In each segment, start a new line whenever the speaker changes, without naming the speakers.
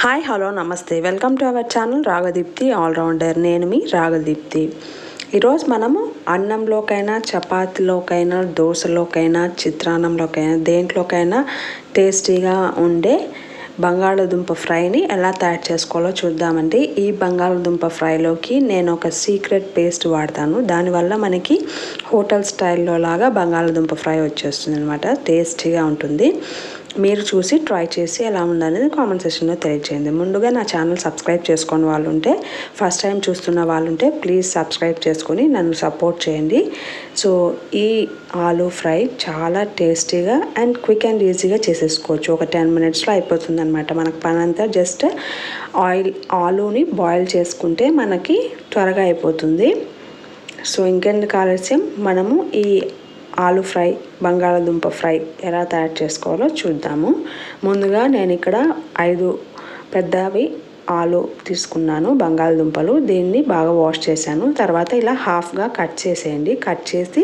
Hi hello namaste. Welcome to our channel Ragadeepthi allrounder. నేను మీ రాగదీప్తి. ఈరోజు మనము అన్నంలోకైనా చపాతీలోకైనా దోశలోకైనా చిత్రాన్నంలోకైనా దేంట్లోకైనా టేస్టీగా ఉండే బంగాళదుంప ఫ్రైని ఎలా తయారు చేసుకోవాలో చూద్దామండి. ఈ బంగాళదుంప ఫ్రైలోకి నేను ఒక సీక్రెట్ పేస్ట్ వాడతాను. దానివల్ల మనకి హోటల్ స్టైల్లో లాగా బంగాళదుంప ఫ్రై వచ్చేస్తుంది అనమాట టేస్టీగా ఉంటుంది. మీరు చూసి ట్రై చేసి ఎలా ఉందనేది కామెంట్ సెక్షన్లో తెలియజేయండి ముందుగా నా ఛానల్ సబ్స్క్రైబ్ చేసుకుని వాళ్ళు ఉంటే ఫస్ట్ టైం చూస్తున్న వాళ్ళు ఉంటే ప్లీజ్ సబ్స్క్రైబ్ చేసుకొని నన్ను సపోర్ట్ చేయండి. సో ఈ ఆలూ ఫ్రై చాలా టేస్టీగా అండ్ క్విక్ అండ్ ఈజీగా చేసేసుకోవచ్చు. ఒక టెన్ మినిట్స్లో అయిపోతుంది అనమాట మనకు పని అంతా జస్ట్ ఆయిల్ ఆలూని బాయిల్ చేసుకుంటే మనకి త్వరగా అయిపోతుంది. సో ఇంకెందుకు ఆలస్యం? మనము ఈ ఆలు ఫ్రై బంగాళదుంప ఫ్రై ఎలా తయారు చేసుకోవాలో చూద్దాము. ముందుగా నేను ఇక్కడ ఐదు పెద్దవి ఆలు తీసుకున్నాను బంగాళదుంపలు. దీన్ని బాగా వాష్ చేశాను. తర్వాత ఇలా హాఫ్గా కట్ చేసేయండి. కట్ చేసి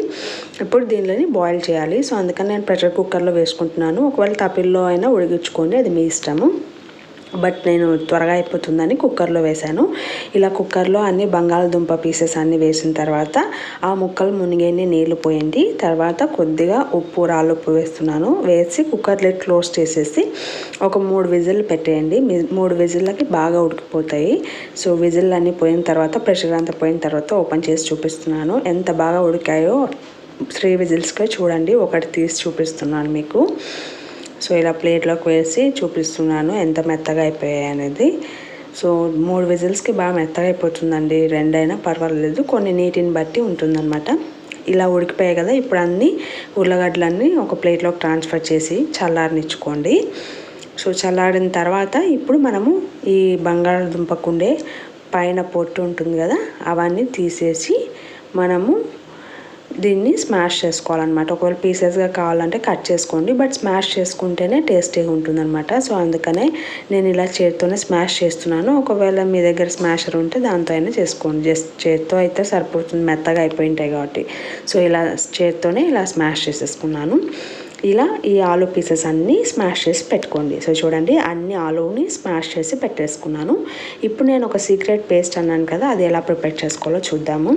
ఇప్పుడు దీనిలోని బాయిల్ చేయాలి. సో అందుకని నేను ప్రెషర్ కుక్కర్లో వేసుకుంటున్నాను. ఒకవేళ తపిల్లో అయినా ఉడిగించుకోండి అది మీ ఇష్టము. బట్ నేను త్వరగా అయిపోతుందని కుక్కర్లో వేశాను. ఇలా కుక్కర్లో అన్ని బంగాళదుంప పీసెస్ అన్నీ వేసిన తర్వాత ఆ ముక్కలు మునిగేని నీళ్ళు పోయండి. తర్వాత కొద్దిగా ఉప్పు రాళ్ళుప్పు వేస్తున్నాను. వేసి కుక్కర్ లెట్ క్లోజ్ చేసేసి ఒక మూడు విజిల్ పెట్టేయండి. మూడు విజిల్లకి బాగా ఉడికిపోతాయి. సో విజిల్ అన్నీ పోయిన తర్వాత ప్రెషర్ అంతా పోయిన తర్వాత ఓపెన్ చేసి చూపిస్తున్నాను. ఎంత బాగా ఉడికాయో త్రీ విజిల్స్కే చూడండి. ఒకటి తీసి చూపిస్తున్నాను మీకు. సో ఇలా ప్లేట్లోకి వేసి చూపిస్తున్నాను ఎంత మెత్తగా అయిపోయాయి అనేది. సో మూడు విజిల్స్కి బాగా మెత్తగా అయిపోతుందండి. రెండైనా పర్వాలేదు. కొన్ని నీటిని బట్టి ఉంటుందన్నమాట. ఇలా ఉడికిపోయాయి కదా ఇప్పుడు అన్నీ ఉర్లగడ్డలన్నీ ఒక ప్లేట్లోకి ట్రాన్స్ఫర్ చేసి చల్లారనిచ్చుకోండి. సో చల్లారిన తర్వాత ఇప్పుడు మనము ఈ బంగాళదుంపకుండే పైన పొట్టు ఉంటుంది కదా అవన్నీ తీసేసి మనము దీన్ని స్మాష్ చేసుకోవాలన్నమాట. ఒకవేళ పీసెస్గా కావాలంటే కట్ చేసుకోండి బట్ స్మాష్ చేసుకుంటేనే టేస్టీగా ఉంటుందన్నమాట. సో అందుకనే నేను ఇలా చేతితోనే స్మాష్ చేస్తున్నాను. ఒకవేళ మీ దగ్గర స్మాషర్ ఉంటే దాంతో అయినా చేసుకోండి. జస్ట్ చేతితో అయితే సరిపోతుంది మెత్తగా అయిపోయింటాయి కాబట్టి. సో ఇలా చేతితోనే ఇలా స్మాష్ చేసేసుకున్నాను. ఇలా ఈ ఆలు పీసెస్ అన్నీ స్మాష్ చేసి పెట్టుకోండి. సో చూడండి అన్ని ఆలుని స్మాష్ చేసి పెట్టేసుకున్నాను. ఇప్పుడు నేను ఒక సీక్రెట్ పేస్ట్ అన్నాను కదా అది ఎలా ప్రిపేర్ చేసుకోవాలో చూద్దాము.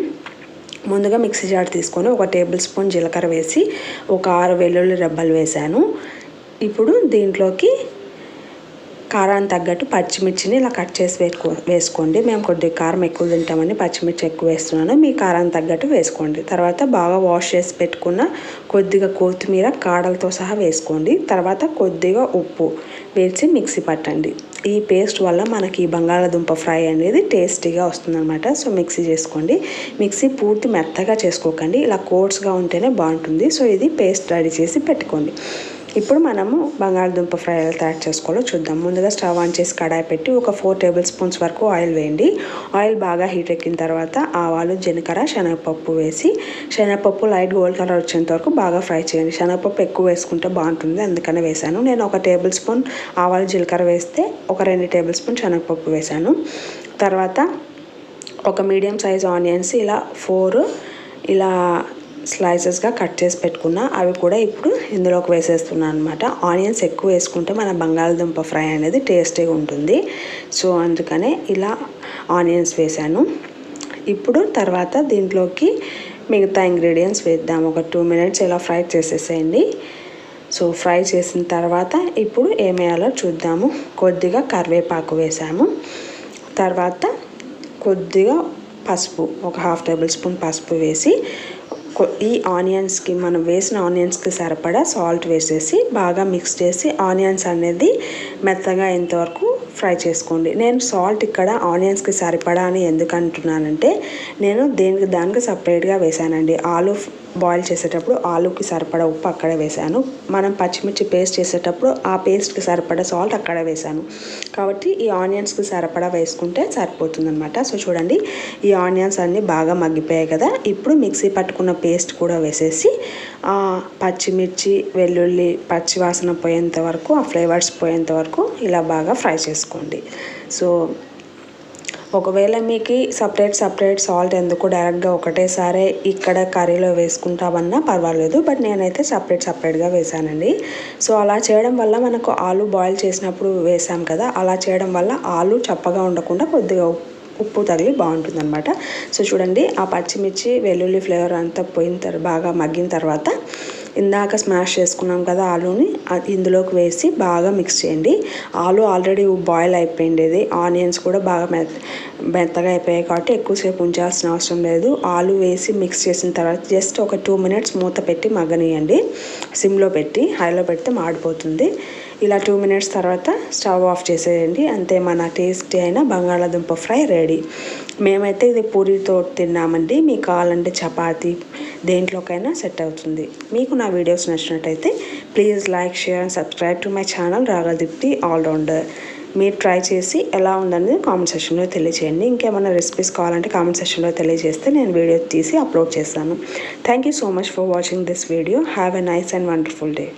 ముందుగా మిక్సీ జార్ తీసుకొని ఒక టేబుల్ స్పూన్ జీలకర్ర వేసి ఒక ఆరు వెల్లుల్లి రెబ్బలు వేశాను. ఇప్పుడు దీంట్లోకి కారానికి తగ్గట్టు పచ్చిమిర్చిని ఇలా కట్ చేసి వేసుకో వేసుకోండి. మేము కొద్దిగా కారం ఎక్కువ తింటామని పచ్చిమిర్చి ఎక్కువ వేస్తున్నాను. మీ కారానికి తగ్గట్టు వేసుకోండి. తర్వాత బాగా వాష్ చేసి పెట్టుకున్న కొద్దిగా కొత్తిమీర కాడలతో సహా వేసుకోండి. తర్వాత కొద్దిగా ఉప్పు వేసి మిక్సీ పట్టండి. ఈ పేస్ట్ వల్ల మనకి ఈ బంగాళాదుంప ఫ్రై అనేది టేస్టీగా వస్తుందన్నమాట. సో మిక్సీ చేసుకోండి. మిక్సీ పూర్తి మెత్తగా చేసుకోకండి. ఇలా కోట్స్గా ఉంటేనే బాగుంటుంది. సో ఇది పేస్ట్ రెడీ చేసి పెట్టుకోండి. ఇప్పుడు మనము బంగాళదుంప ఫ్రై ఎలా తయారు చేసుకోవాలో చూద్దాం. ముందుగా స్టవ్ ఆన్ చేసి కడాయి పెట్టి ఒక ఫోర్ టేబుల్ స్పూన్స్ వరకు ఆయిల్ వేయండి. ఆయిల్ బాగా హీట్ ఎక్కిన తర్వాత ఆవాలు జీలకర్ర శనగపప్పు వేసి శనగపప్పు లైట్ గోల్డ్ కలర్ వచ్చేంత వరకు బాగా ఫ్రై చేయండి. శనగపప్పు ఎక్కువ వేసుకుంటే బాగుంటుంది అందుకనే వేశాను. నేను ఒక టేబుల్ స్పూన్ ఆవాలు జీలకర్ర వేస్తే ఒక రెండు టేబుల్ స్పూన్ శనగపప్పు వేశాను. తర్వాత ఒక మీడియం సైజ్ ఆనియన్స్ ఇలా ఫోర్ ఇలా స్లైసెస్గా కట్ చేసి పెట్టుకున్నా అవి కూడా ఇప్పుడు ఇందులోకి వేసేస్తున్నాను అనమాట ఆనియన్స్ ఎక్కువ వేసుకుంటే మన బంగాళదుంప ఫ్రై అనేది టేస్టీగా ఉంటుంది. సో అందుకనే ఇలా ఆనియన్స్ వేసాను. ఇప్పుడు తర్వాత దీంట్లోకి మిగతా ఇంగ్రీడియంట్స్ వేద్దాం. ఒక టూ మినిట్స్ ఇలా ఫ్రై చేసేసేయండి. సో ఫ్రై చేసిన తర్వాత ఇప్పుడు ఏమేయాలో చూద్దాము. కొద్దిగా కరివేపాకు వేసాము. తర్వాత కొద్దిగా పసుపు ఒక హాఫ్ టేబుల్ స్పూన్ పసుపు వేసి ఈ ఆనియన్స్కి మనం వేసిన ఆనియన్స్కి సరిపడా సాల్ట్ వేసేసి బాగా మిక్స్ చేసి ఆనియన్స్ అనేది మెత్తగా ఇంతవరకు ఫ్రై చేసుకోండి. నేను సాల్ట్ ఇక్కడ ఆనియన్స్కి సరిపడా అని ఎందుకు అంటున్నానంటే నేను దేనికి దానికి సపరేట్గా వేసానండి. ఆలు బాయిల్ చేసేటప్పుడు ఆలుకి సరిపడా ఉప్పు అక్కడే వేసాను మనం పచ్చిమిర్చి పేస్ట్ చేసేటప్పుడు ఆ పేస్ట్కి సరిపడా సాల్ట్ అక్కడ వేసాను కాబట్టి ఈ ఆనియన్స్కి సరిపడా వేసుకుంటే సరిపోతుంది అనమాట సో చూడండి ఈ ఆనియన్స్ అన్నీ బాగా మగ్గిపోయాయి కదా. ఇప్పుడు మిక్సీ పట్టుకున్న పేస్ట్ కూడా వేసేసి పచ్చిమిర్చి వెల్లుల్లి పచ్చి వాసన పోయేంత వరకు ఆ ఫ్లేవర్స్ పోయేంత వరకు ఇలా బాగా ఫ్రై చేసుకోండి. సో ఒకవేళ మీకు సపరేట్ సపరేట్ సాల్ట్ ఎందుకు డైరెక్ట్గా ఒకటేసారి ఇక్కడ కర్రీలో వేసుకుంటామన్నా పర్వాలేదు బట్ నేనైతే సపరేట్ సపరేట్గా వేసానండి. సో అలా చేయడం వల్ల మనకు ఆలు బాయిల్ చేసినప్పుడు వేసాం కదా అలా చేయడం వల్ల ఆలు చప్పగా ఉండకుండా కొద్దిగా ఉప్పు తగిలి బాగుంటుంది అనమాట సో చూడండి ఆ పచ్చిమిర్చి వెల్లుల్లి ఫ్లేవర్ అంతా పోయిన తర్వాత బాగా మగ్గిన తర్వాత ఇందాక స్మాష్ చేసుకున్నాం కదా ఆలూని ఇందులోకి వేసి బాగా మిక్స్ చేయండి. ఆలు ఆల్రెడీ బాయిల్ అయిపోయిండేది. ఆనియన్స్ కూడా బాగా మెత్త మెత్తగా అయిపోయాయి కాబట్టి ఎక్కువసేపు ఉంచాల్సిన అవసరం లేదు. ఆలు వేసి మిక్స్ చేసిన తర్వాత జస్ట్ ఒక టూ మినిట్స్ మూత పెట్టి మగ్గనియండి. సిమ్లో పెట్టి హైలో పెడితే మాడిపోతుంది. ఇలా టూ మినిట్స్ తర్వాత స్టవ్ ఆఫ్ చేసేయండి. అంతే మన టేస్టీ అయిన బంగాళాదుంప ఫ్రై రెడీ. మేమైతే ఇది పూరితో తిన్నామండి. మీకు కావాలంటే చపాతీ దేంట్లోకైనా సెట్ అవుతుంది. మీకు నా వీడియోస్ నచ్చినట్టయితే please like share and subscribe to my channel Ragadeepthi allrounder. మీరు ట్రై చేసి ఎలా ఉందనేది కామెంట్ సెక్షన్లో తెలియజేయండి ఇంకేమైనా రెసిపీస్ కావాలంటే కామెంట్ సెక్షన్లో తెలియజేస్తే నేను వీడియో తీసి అప్లోడ్ చేస్తాను. Thank you so much for watching this video have a nice and wonderful day